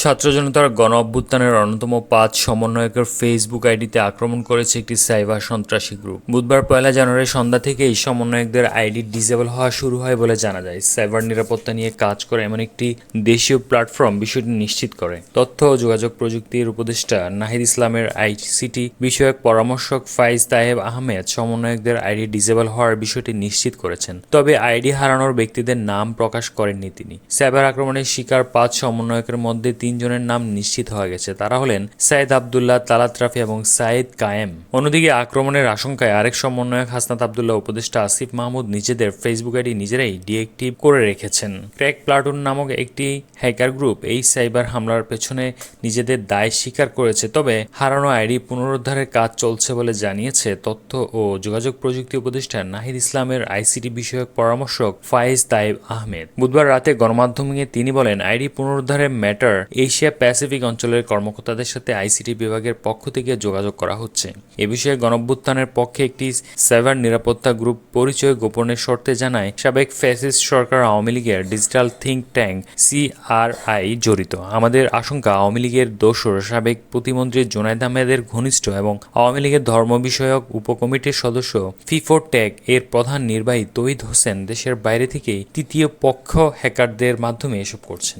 ছাত্র জনতার গণ অভ্যুত্থানের অন্যতম পাঁচ সমন্বয়কের ফেসবুক আইডিতে আক্রমণ করেছে একটি সাইবার সন্ত্রাসী গ্রুপ। বুধবার পয়লা জানুয়ারি সন্ধ্যা থেকে এই সমন্বয়কদের আইডি ডিসেবল হওয়া শুরু হয় বলে জানা যায়। সাইবার নিরাপত্তা নিয়ে কাজ করে এমন একটি দেশীয় প্ল্যাটফর্ম বিষয়টি নিশ্চিত করে। তথ্য ও যোগাযোগ প্রযুক্তির উপদেষ্টা নাহিদ ইসলামের আইসিটি বিষয়ক পরামর্শক ফাইজ তাহেব আহমেদ সমন্বয়কদের আইডি ডিসেবল হওয়ার বিষয়টি নিশ্চিত করেছেন। তবে আইডি হারানোর ব্যক্তিদের নাম প্রকাশ করেননি তিনি। সাইবার আক্রমণের শিকার পাঁচ সমন্বয়কের মধ্যে তিনজনের নাম নিশ্চিত হয়ে গেছে। তারা হলেন সাইদ আবদুল্লাহ, তালাত রাফি এবং সাইদ কায়েম। অন্যদিকে আক্রমণের আশঙ্কায় আরেক সমন্বয়ক হাসনাত আবদুল্লাহ উপদেষ্টা আসিফ মাহমুদ নিজেদের ফেসবুক আইডি নিজেরাই ডিএক্টিভ করে রেখেছেন। ক্র্যাক প্লাটুন নামক একটি হ্যাকার গ্রুপ এই সাইবার হামলার পেছনে নিজেদের দায় স্বীকার করেছে, তবে হারানো আইডি পুনরুদ্ধারের কাজ চলছে বলে জানিয়েছে তথ্য ও যোগাযোগ প্রযুক্তি উপদেষ্টা নাহিদ ইসলামের আইসিটি বিষয়ক পরামর্শক ফায়েজ তাইব আহমেদ। বুধবার রাতে গণমাধ্যমে তিনি বলেন, আইডি পুনরুদ্ধারের ম্যাটার এশিয়া প্যাসিফিক অঞ্চলের কর্মকর্তাদের সাথে আইসিটি বিভাগের পক্ষ থেকে যোগাযোগ করা হচ্ছে। এ বিষয়ে গণভ্যুত্থানের পক্ষে একটি সাইবার নিরাপত্তা গ্রুপ পরিচয় গোপনের শর্তে জানায় সাবেক ফ্যাসিস্ট সরকার আওয়ামী লীগের ডিজিটাল থিঙ্ক ট্যাঙ্ক সিআরআই জড়িত। আমাদের আশঙ্কা, আওয়ামী লীগের দোসর সাবেক প্রতিমন্ত্রী জোনায়দ আহমেদের ঘনিষ্ঠ এবং আওয়ামী লীগের ধর্ম বিষয়ক উপকমিটির সদস্য ফিফোর ট্যাগ এর প্রধান নির্বাহী তহিদ হোসেন দেশের বাইরে থেকেই তৃতীয় পক্ষ হ্যাকারদের মাধ্যমে এসব করছেন।